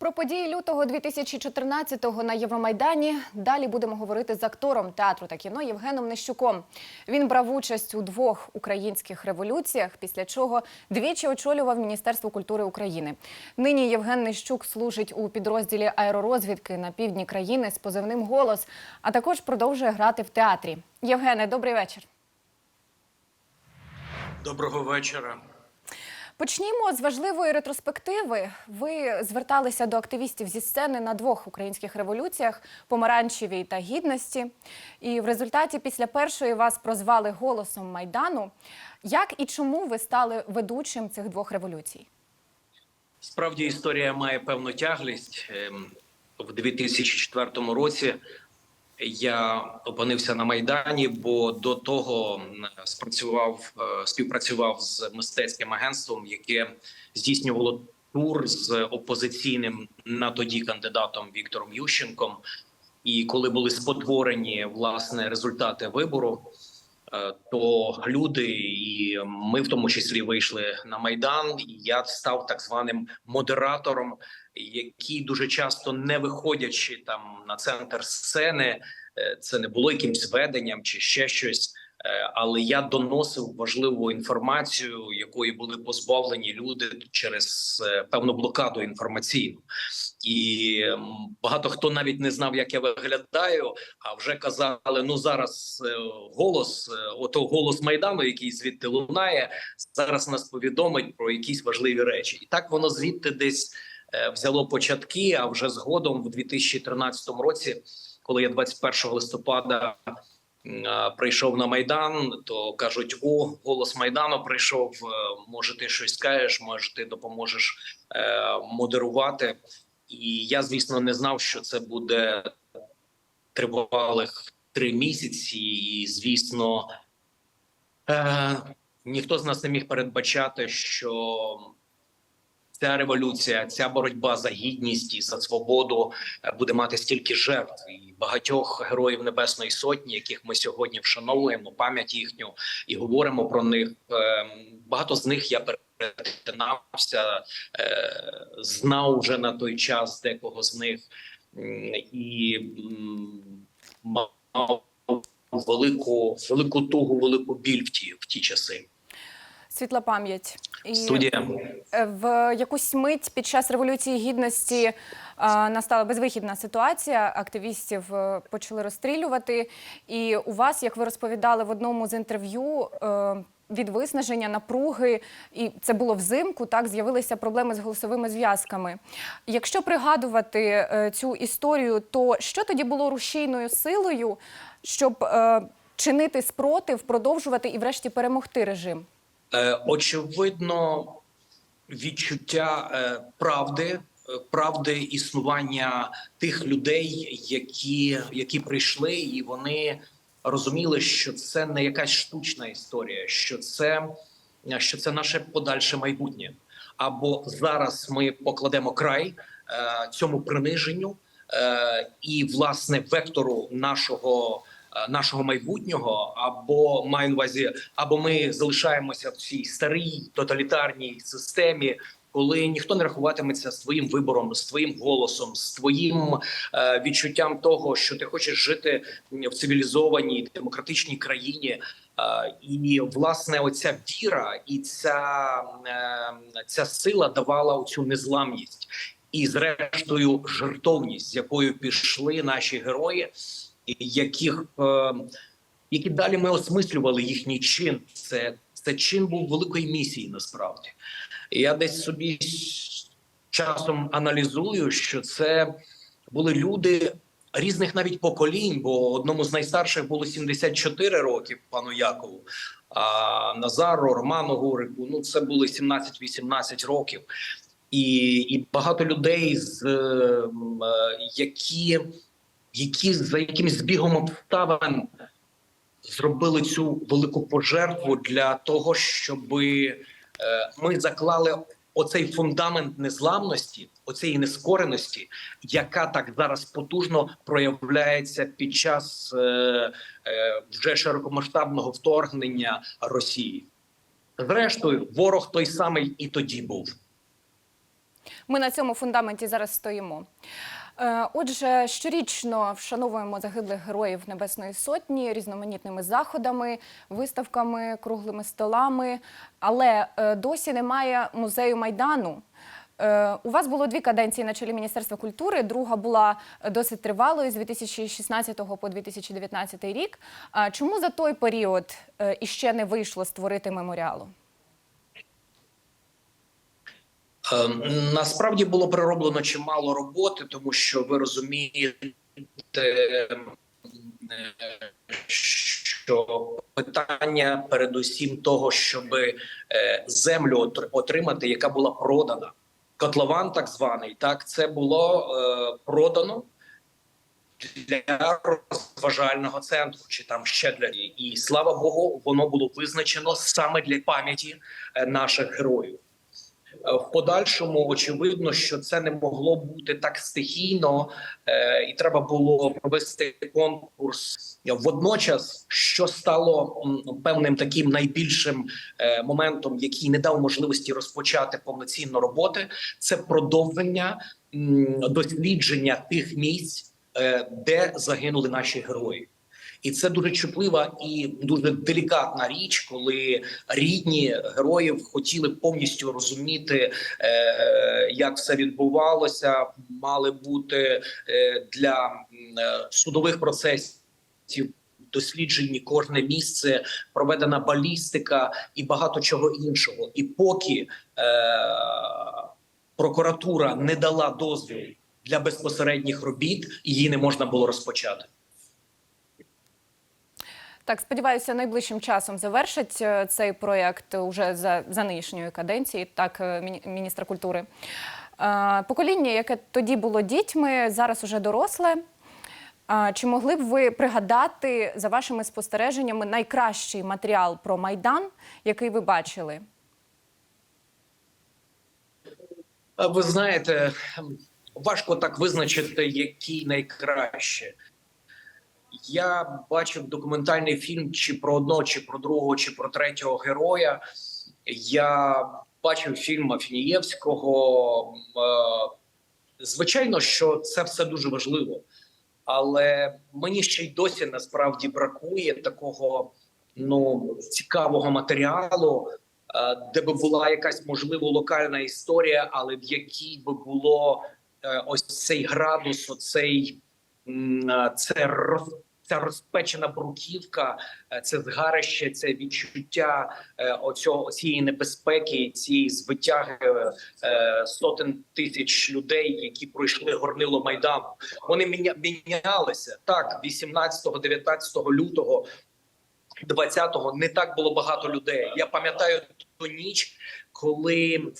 Про події лютого 2014-го на Євромайдані далі будемо говорити з актором театру та кіно Євгеном Нещуком. Він брав участь у двох українських революціях, після чого двічі очолював Міністерство культури України. Нині Євген Нещук служить у підрозділі аеророзвідки на півдні країни з позивним голос, а також продовжує грати в театрі. Євгене, добрий вечір. Доброго вечора. Почнімо з важливої ретроспективи. Ви зверталися до активістів зі сцени на двох українських революціях помаранчевій та гідності. І в результаті після першої вас прозвали голосом майдану. Як і чому ви стали ведучим цих двох революцій? Справді історія має певну тяглість. Ем, В 2004 році я опинився на майдані, бо до того спрацював е, співпрацював з мистецьким агентством, яке здійснювало тур з опозиційним на тоді кандидатом Віктором Ющенком. І коли були спотворені власне результати вибору, то люди, і ми в тому числі вийшли на майдан. Я став так званим модератором, який дуже часто не виходячи там на центр сцени, е, це не було якимсь веденням чи ще щось. Е, Але я доносив важливу інформацію, якої були позбавлені люди через е, певну блокаду інформаційну, і багато хто навіть не знав, як я виглядаю, а вже казали: ну зараз е, голос, ото голос майдану, який звідти лунає, зараз нас повідомить про якісь важливі речі, і так воно звідти десь взяло початки. А вже згодом, в 2013 році, коли я 21 листопада прийшов на майдан, то кажуть: о, голос майдану прийшов. е, Може, ти щось скажеш, може, ти допоможеш е, модерувати. І я, звісно, не знав, що це буде тривалих три місяці, і звісно, е, ніхто з нас не міг передбачати, що ця революція, ця боротьба за гідність і за свободу е, буде мати стільки жертв і багатьох героїв Небесної Сотні, яких ми сьогодні вшановуємо, пам'ять їхню і говоримо про них. Е, багато з них я перетинався, е, знав вже на той час декого з них і мав велику велику тугу, велику біль в ті в ті часи. Світла пам'ять. І Студія. е, в якусь мить під час революції гідності е, настала безвихідна ситуація. Активістів е, почали розстрілювати. І у вас, як ви розповідали в одному з інтерв'ю, від виснаження напруги, і це було взимку, так з'явилися проблеми з голосовими зв'язками. Якщо пригадувати е, цю історію, то що тоді було рушійною силою, щоб е, чинити спротив, продовжувати і, врешті, перемогти режим? Е, очевидно, відчуття е, правди, е, правди існування тих людей, які, які прийшли, і вони розуміли, що це не якась штучна історія, що це, що це наше подальше майбутнє. Або зараз ми покладемо край цьому приниженню і власне вектору нашого нашого майбутнього, або маю на увазі, або ми залишаємося в цій старій тоталітарній системі. Коли ніхто не рахуватиметься з твоїм вибором, з твоїм голосом, з твоїм е, відчуттям того, що ти хочеш жити в цивілізованій демократичній країні, е, і власне оця віра і ця, е, ця сила давала оцю незламність і, зрештою, жертовність, з якою пішли наші герої, яких е, які далі ми осмислювали їхній чин. Це, це чин був великої місії насправді. Я десь собі часом аналізую, що це були люди різних навіть поколінь, бо одному з найстарших було 74 роки пану Якову, а Назару, Роману Гурику, ну це були 17-18 років. І, і багато людей, з, е, е, які, які за якимось збігом обставин зробили цю велику пожертву для того, щоби Е, ми заклали оцей фундамент незламності, оцеї нескореності, яка так зараз потужно проявляється під час е, е, вже широкомасштабного вторгнення Росії. Зрештою, ворог той самий і тоді був. Ми на цьому фундаменті зараз стоїмо. Е, Отже, щорічно вшановуємо загиблих героїв Небесної Сотні різноманітними заходами, виставками, круглими столами. Але е, досі немає музею майдану. Е, У вас було дві каденції на чолі Міністерства культури. Друга була досить тривалою з 2016 по 2019 рік. Чому за той період іще не вийшло створити меморіалу? Е, Насправді було перероблено чимало роботи, тому що ви розумієте, е, що питання передусім того, щоб землю отр- отримати, яка була продана, котлован, так званий, так це було е, продано. Для розважального центру, чи там ще для і слава Богу, воно було визначено саме для пам'яті е, наших героїв. Е, В подальшому очевидно, що це не могло бути так стихійно, е, і треба було провести конкурс водночас, що стало певним таким найбільшим е, моментом, який не дав можливості розпочати повноцінно роботи. Це продовження дослідження тих місць, де загинули наші герої. І це дуже чутлива і дуже делікатна річ, коли рідні героїв хотіли повністю розуміти, е, як все відбувалося, мали бути е, для е, судових процесів. Досліджені кожне місце, проведена балістика і багато чого іншого. І поки е, прокуратура не дала дозвіл для безпосередніх робіт, її не можна було розпочати. Так, сподіваюся, найближчим часом завершить е, цей проєкт уже за, за нинішньої каденції, так, е, міністра культури. Е, Покоління, яке тоді було дітьми, зараз уже доросле. Чи могли б ви пригадати за вашими спостереженнями найкращий матеріал про Майдан, який ви бачили? Ви знаєте, важко так визначити, який найкраще. Я бачив документальний фільм чи про одного, чи про другого, чи про третього героя. Я бачив фільм Афінієвського. Е, Звичайно, що це все дуже важливо, але мені ще й досі насправді бракує такого ну цікавого матеріалу, е, де би була якась можливо локальна історія, але в якій би було е, ось цей градус, оцей це роз, ця розпечена бруківка, е, це згарище, це відчуття е, оцього цієї небезпеки, цієї звитяги е, сотень тисяч людей, які пройшли горнило майдану. Вони міня, мінялися так. 18-19 лютого 20-го не так було багато людей. Я пам'ятаю ту ніч, коли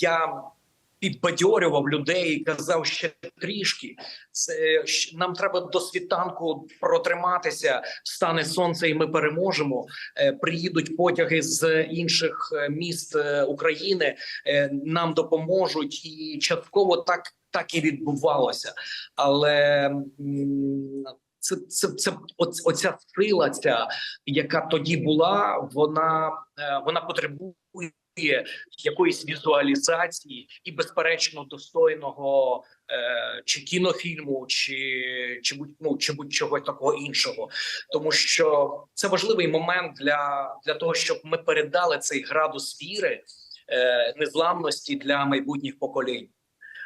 я підбадьорював людей і казав ще трішки. Це нам треба до світанку протриматися. Стане сонце, і ми переможемо. Е, Приїдуть потяги з інших е, міст е, України. Нам допоможуть, і частково так, так і відбувалося. Але це, це, це оця сила, ця яка тоді була, вона вона потребує якоїсь візуалізації і, безперечно, достойного е, чи кінофільму, чи, чи будь ну чи будь-чого такого іншого, тому що це важливий момент для, для того, щоб ми передали цей градус віри е, незламності для майбутніх поколінь.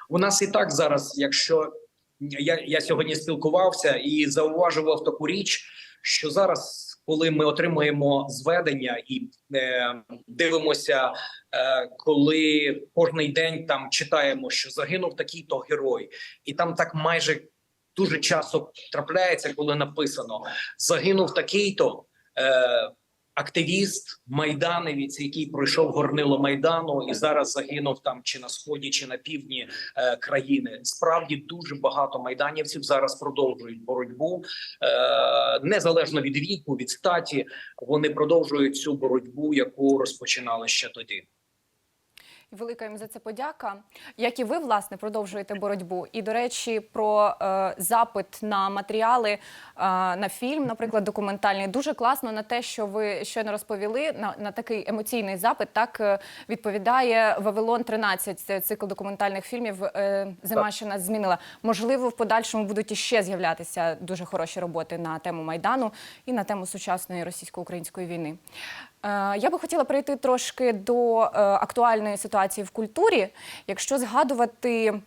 У нас і так зараз, якщо я, я сьогодні спілкувався і зауважував таку річ, що зараз, коли ми отримуємо зведення і е, дивимося, е, коли кожний день там читаємо, що загинув такий-то герой, і там так майже дуже часто трапляється, коли написано загинув такий-то. Е, Активіст майданевець, який пройшов горнило майдану, і зараз загинув там чи на сході, чи на півдні е, країни. Справді дуже багато майданівців зараз продовжують боротьбу е, незалежно від віку, від статі. Вони продовжують цю боротьбу, яку розпочинали ще тоді. І велика їм за це подяка. Як і ви, власне, продовжуєте боротьбу. І, до речі, про е, запит на матеріали е, на фільм, наприклад, документальний, дуже класно на те, що ви щойно розповіли. На, на такий емоційний запит так е, відповідає Вавилон 13 Це цикл документальних фільмів. Е, Зима, що нас змінила. Можливо, в подальшому будуть іще з'являтися дуже хороші роботи на тему майдану і на тему сучасної російсько-української війни. Е, Я би хотіла перейти трошки до е, актуальної ситуації в культурі. Якщо згадувати,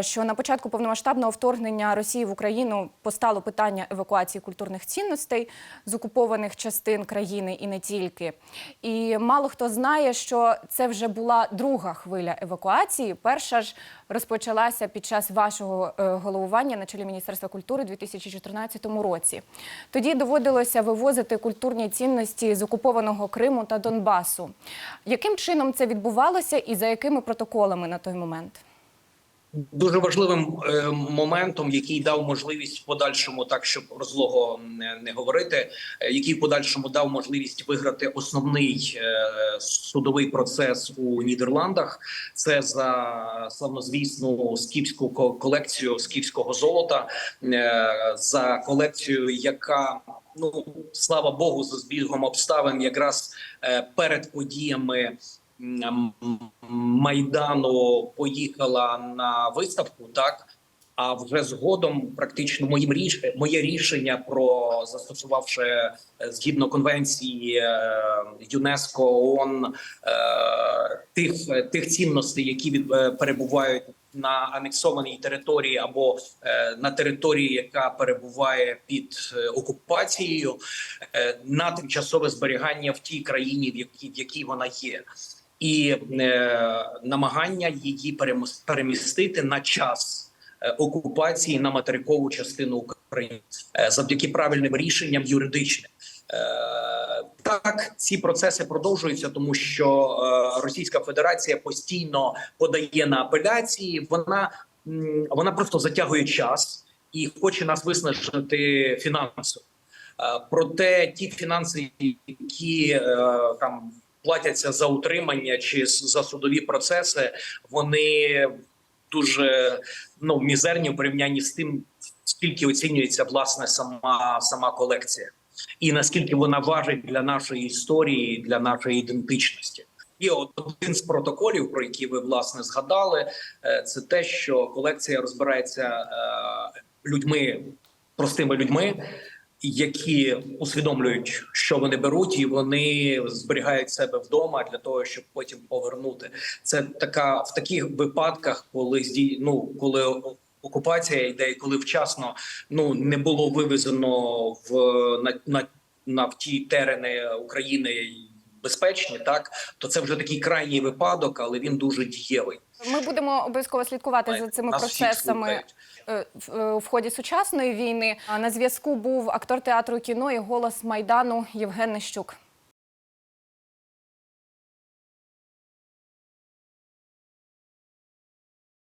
що на початку повномасштабного вторгнення Росії в Україну постало питання евакуації культурних цінностей з окупованих частин країни і не тільки. І мало хто знає, що це вже була друга хвиля евакуації. Перша ж розпочалася під час вашого е, головування на чолі Міністерства культури у 2014 році. Тоді доводилося вивозити культурні цінності з окупованого Криму та Донбасу. Яким чином це відбувалося і за якими протоколами на той момент? Дуже важливим е, моментом, який дав можливість подальшому, так щоб розлого не, говорити, е, який подальшому дав можливість виграти основний е, судовий процес у Нідерландах. Це за славнозвісну скіфську колекцію скіфського золота, за колекцію, яка ну слава Богу, за збігом обставин, якраз перед подіями. Майдану поїхала на виставку, так? А вже згодом, практично моїм ріш... моє рішення про застосувавши е, згідно конвенції е, ЮНЕСКО ООН е, тих тих цінностей, які від перебувають на анексованій території або на території, яка перебуває під окупацією, на тимчасове зберігання в тій країні, в якій в якій вона є і е, намагання її перемістити на час е, окупації на материкову частину України е, завдяки правильним рішенням юридичним. Так, ці процеси продовжуються, тому що Російська Федерація постійно подає на апеляції. Вона вона просто затягує час і хоче нас виснажити фінансово. Проте ті фінанси, які там платяться за утримання чи за судові процеси, вони дуже ну мізерні в порівнянні з тим, скільки оцінюється власне сама сама колекція, і наскільки вона важить для нашої історії, для нашої ідентичності. І один з протоколів, про які ви власне згадали, е, це те, що колекція розбирається е, людьми, простими людьми, які усвідомлюють, що вони беруть, і вони зберігають себе вдома для того, щоб потім повернути. Це така в таких випадках, коли ну, коли окупація йде, і коли вчасно ну не було вивезено в на, на, на ті терени України безпечні, так то це вже такий крайній випадок, але він дуже дієвий. Ми будемо обов'язково слідкувати за цими Нас процесами е, в е, ході сучасної війни. На зв'язку був актор театру кіно і голос майдану Євген Нещук.